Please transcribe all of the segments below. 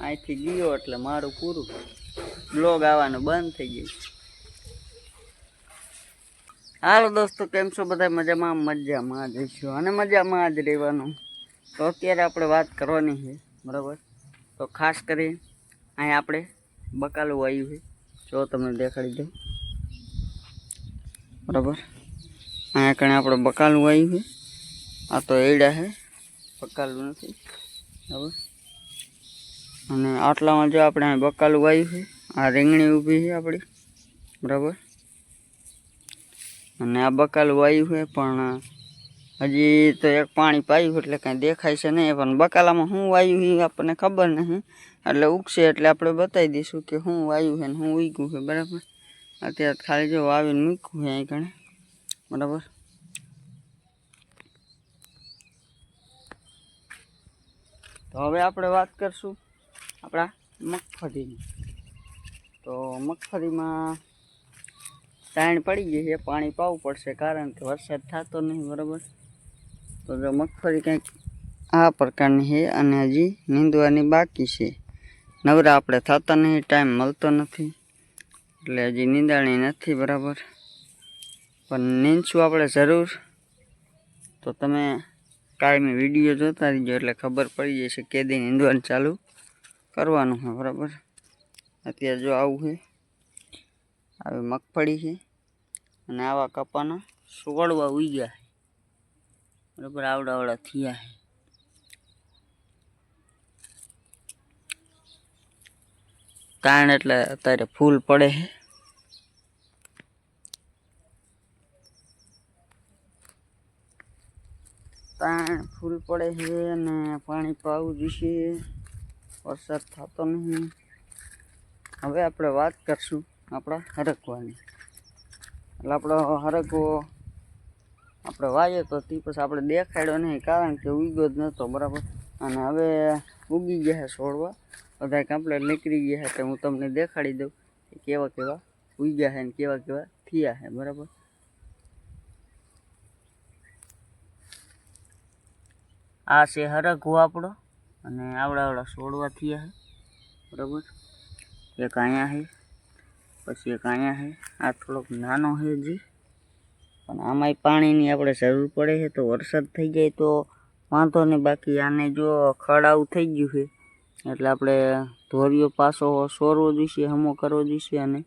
અહીંથી ગયો એટલે મારું પૂરું. બ્લોગ આવવાનું બંધ થઈ ગયું. હાલો દોસ્તો, કેમ છો? બધા મજામાં? મજામાં જઈશું અને મજામાં જ રહેવાનું. તો અત્યારે આપણે વાત કરવાની છે, બરાબર? તો ખાસ કરી અહીં આપણે બકાલું આવ્યું છે. જો તમને દેખાડી દઉં. બરાબર? અહીંયા કણે આપણે બકાલું આવ્યું છે. આ તો એડા છે. બકાલું નથી. બરાબર? અને આટલામાં જો આપણે બકાલું આવ્યું છે, આ રીંગણી ઊભી છે આપણી, બરાબર? અને આ બકાલું વાયું છે, પણ હજી તો એક પાણી પાયું એટલે કાંઈ દેખાય છે નહીં, પણ બકાલામાં શું વાયું એ આપણને ખબર નહીં એટલે ઉગશે એટલે આપણે બતાવી દઈશું કે શું વાયું છે ને શું ઉગ્યું છે, બરાબર? અત્યારે ખાલી જો વાવીને મૂક્યું છે અહીં કણે બરાબર? તો હવે આપણે વાત કરશું આપણા મગફળીની. તો મગફળીમાં તાણ પડી ગઈ છે, પાણી પાવું પડશે કારણ કે વરસાદ થતો નહીં, બરાબર? તો જો મગફળી કંઈક આ પ્રકારની છે અને હજી નીંદવાની બાકી છે. નવરા આપણે થતા નહીં, ટાઈમ મળતો નથી. એટલે હજી નીંદાણી નથી, બરાબર? પણ નીંદશું આપણે જરૂર. તો તમે કાયમી વીડિયો જોતા રહીજો, એટલે ખબર પડી જશે કે દી નીંદવાનું ચાલુ કરવાનું છે, બરાબર? અત્યારે જો આવું છે, આવી મગફળી છે, અને આવા કપાના સોળવા ગયા છે. બરાબર આવડા આવડા થયા છે. તાણ એટલે અત્યારે ફૂલ પડે છે. તાણ ફૂલ પડે છે અને પાણી પાવું જોઈશે વરસાદ થતો નહીં. હવે આપણે વાત કરશું આપણા હરકવાની. એટલે આપણો હરકવો આપણે વાયો તો તે પછી આપણે દેખાડ્યો નહીં, કારણ કે ઉગ્યો જ નહોતો, બરાબર? અને હવે ઉગી ગયા છે છોડવા. બધા કમ્પ્લેટ નીકળી ગયા છે, તો હું તમને દેખાડી દઉં કે કેવા કેવા ઉગ્યા છે ને કેવા કેવા થયા છે, બરાબર? આ છે હરકવો આપણો. અને આવડા આવડા છોડવા થયા છે. બરાબર? એક અહીંયા છે, પછી એક અહીંયા છે. આ થોડોક નાનો છે હજી. પણ આમાંય પાણીની આપણે જરૂર પડે છે, તો વરસાદ થઈ જાય તો વાંધો નહીં. બાકી આને જો ખડાવું થઈ ગયું છે, એટલે આપણે ધોરીઓ પાછો સોરવો જોઈશે, હમો કરવો જોઈશે અને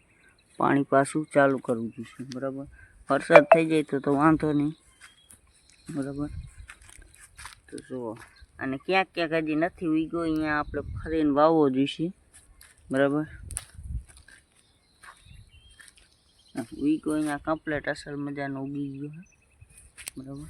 પાણી પાછું ચાલુ કરવું જોઈશે. બરાબર? વરસાદ થઈ જાય તો તો વાંધો નહીં. બરાબર? તો જુઓ. અને ક્યાંક ક્યાંક હજી નથી ઉગ્યો, અહીંયા આપણે ફરીને વાવવો જોઈશે. બરાબર? ઉગ્યો, અહીંયા કમ્પ્લેટ અસલ મજાનો ઉગી ગયો. બરાબર?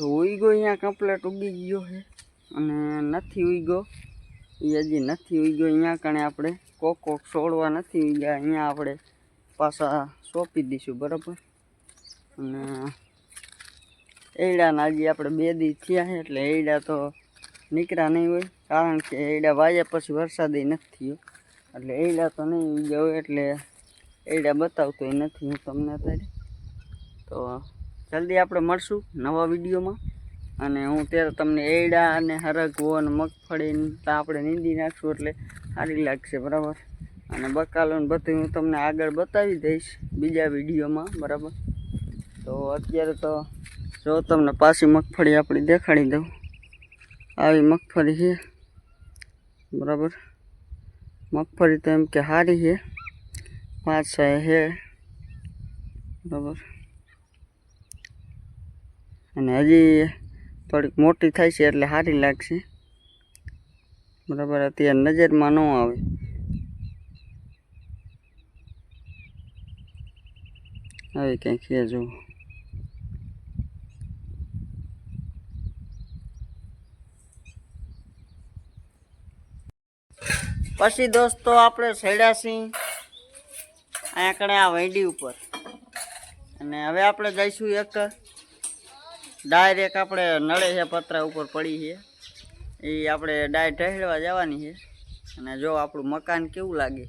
તો ઉગ્યો અહીંયા કમ્પ્લેટ ઉગી ગયો છે. અને નથી ઉગ્યો એ હજી નથી ઉગ્યો અહીંયા કણે આપણે કોક કોક છોડવા નથી ઉગ્યા અહીંયા આપણે પાછા સોંપી દઈશું, બરાબર? અને એડાના હજી આપણે બે દી થયા છે, એટલે એડા તો નીકળ્યા નહીં હોય, કારણ કે એડા વાયા પછી વરસાદ નથી થયો. એટલે એડા તો નહીં ઉગ્યા હોય, એટલે એડા બતાવતો નથી હું તમને અત્યારે. તો જલ્દી આપણે મળશું નવા વિડીયોમાં. અને હું ત્યારે તમને એડા અને હરગવો અને મગફળી તો આપણે નીંદી નાખશું એટલે સારી લાગશે, બરાબર? અને બકાલોને બધું હું તમને આગળ બતાવી દઈશ બીજા વિડીયોમાં, બરાબર? તો અત્યારે તો જો તમને પાછી મગફળી આપણી દેખાડી દઉં. આવી મગફળી છે, બરાબર? મગફળી તો એમ કે સારી છે. પાંચ છ છે બરાબર? અને હજી થોડીક મોટી થાય છે એટલે સારી લાગશે. બરાબર, અત્યારે નજરમાં ન આવે. આવી કંઈક છે જો પછી દોસ્તો આપણે અહીંયા કણે આ વૈડી ઉપર. અને હવે આપણે જઈશું એક ડાયરેક્ટ આપણે નળે છે, પતરા ઉપર પડી છે. એ આપણે ડાય ઢહેડવા જવાની છે. અને જો આપણું મકાન કેવું લાગે?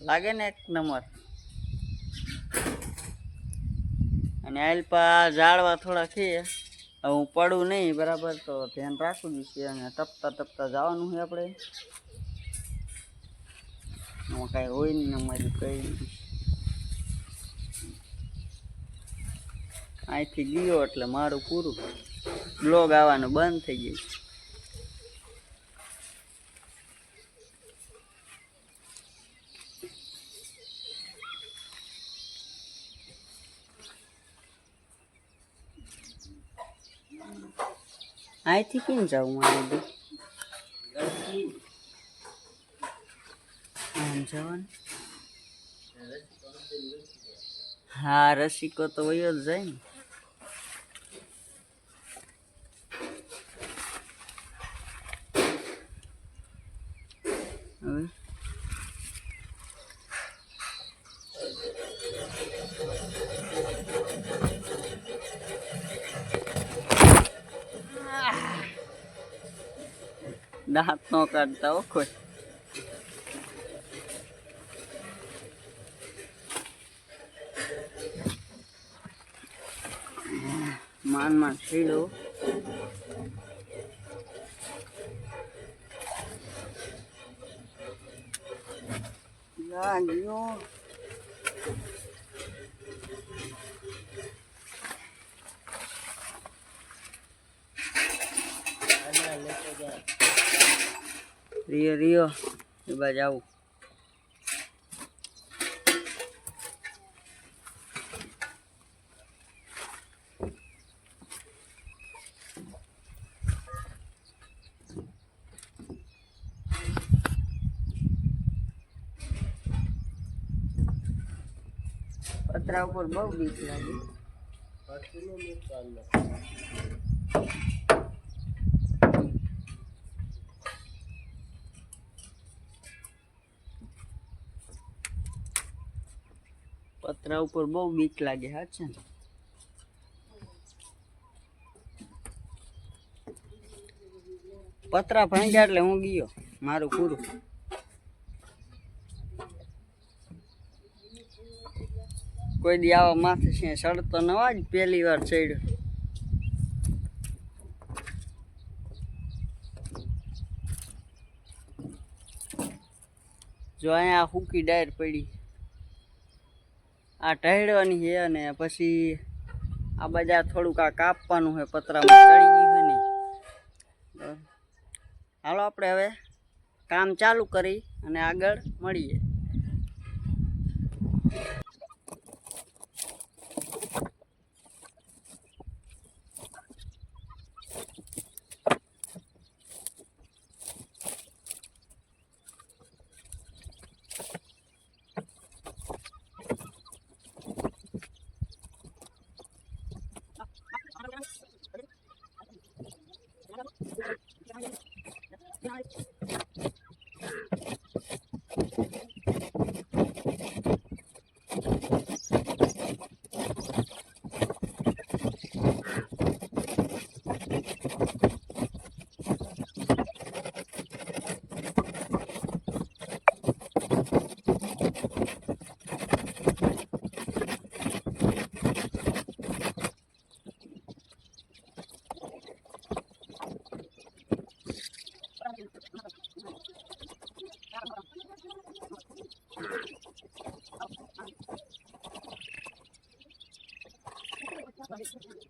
લાગે ને એક નંબર. અને આલપા ઝાડવા થોડા છે. હવે હું પડું નહીં, બરાબર? તો ધ્યાન રાખવું જોઈએ અને તપતા તપતા જવાનું છે આપણે. કાંઈ હોય નહીં અમારી કઈ. અહીંથી ગયો એટલે મારું પૂરું. બ્લોગ આવવાનું બંધ થઈ ગયું. અહીંથી કેમ જાઉં મારે આમ જવાનું? હા, રસિકો તો વયો જ જાય ને. હવે. દાંત નો કાઢતા હો કોઈ. માન માન સીડો લાગ્યો રિયો રિયો એ બાજુ આવું પતરા ઉપર બહુ બીક લાગે. પતરા ઉપર બહુ બીક લાગે, હા છે ને? પતરા ભાંગ્યા એટલે હું ગયો, મારું પૂરું. કોઈ દી આવા માથે છે સડતો નવા જ પહેલી વાર ચડ્યો. જો અહીંયા હુકી ડાયર પડી. આ ટહેડવાની છે અને પછી આ બધા થોડુંક આ કાપવાનું છે, પતરામાં ચડી ગયું ને. હાલો આપણે હવે કામ ચાલુ કરી અને આગળ મળીએ.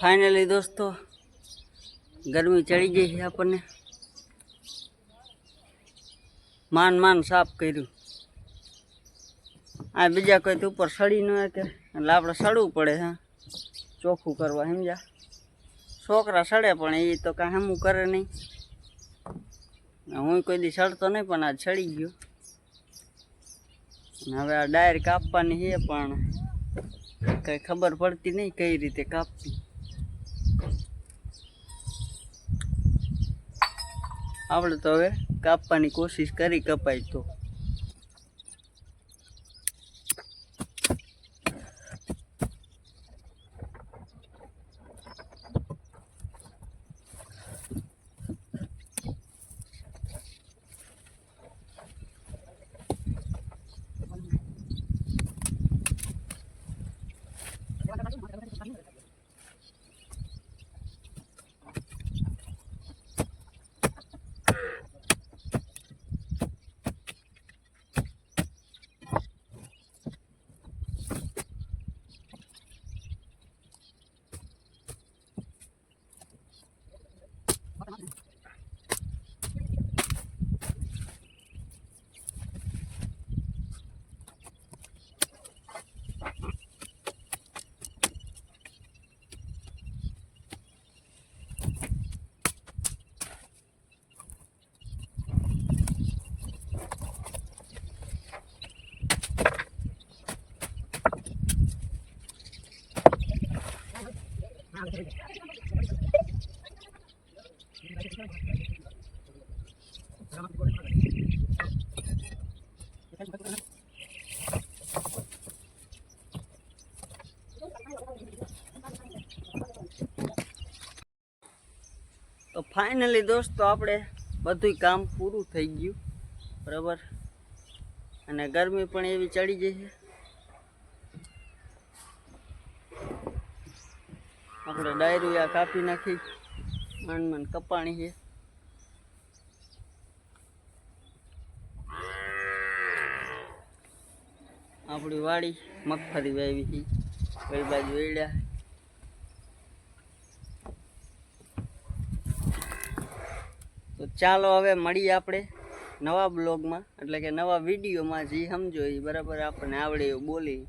ફાઇનલી દોસ્તો, ગરમી ચડી ગઈ છે આપણને. માન માન સાફ કર્યું. આ બીજા કોઈ ઉપર સડી ન કે એટલે આપણે સડવું પડે, હા. ચોખ્ખું કરવા, સમજ્યા? છોકરા સડે પણ એ તો કાંઈ હમું કરે નહીં. હું કોઈ દી સડતો નહીં, પણ આ સડી ગયો. હવે આ ડાયર કાપવાની છે, પણ કંઈ ખબર પડતી નહીં કઈ રીતે કાપવી. આપણે તો હવે કાપવાની કોશિશ કરી કપાય તો. ફાઇનલી દોસ્તો, આપણે બધું કામ પૂરું થઈ ગયું. બરાબર? અને ગરમી પણ એવી ચડી ગઈ છે. આપણે ડાયરું આ કાપી નાખી. મન મન કપાણી છે. આપણી વાડી મગફળી વાવી છે. કઈ બાજુ વેડ્યા તો ચાલો હવે મળીએ આપણે નવા બ્લોગમાં. એટલે કે નવા વિડીયોમાં, જે સમજો એ બરાબર આપણને આવડે એવું બોલી.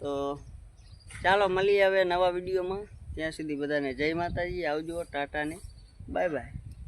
તો ચાલો મળીએ હવે નવા વિડીયોમાં. ત્યાં સુધી બધાને જય માતાજી. આવજો ટાટાને. Bye bye.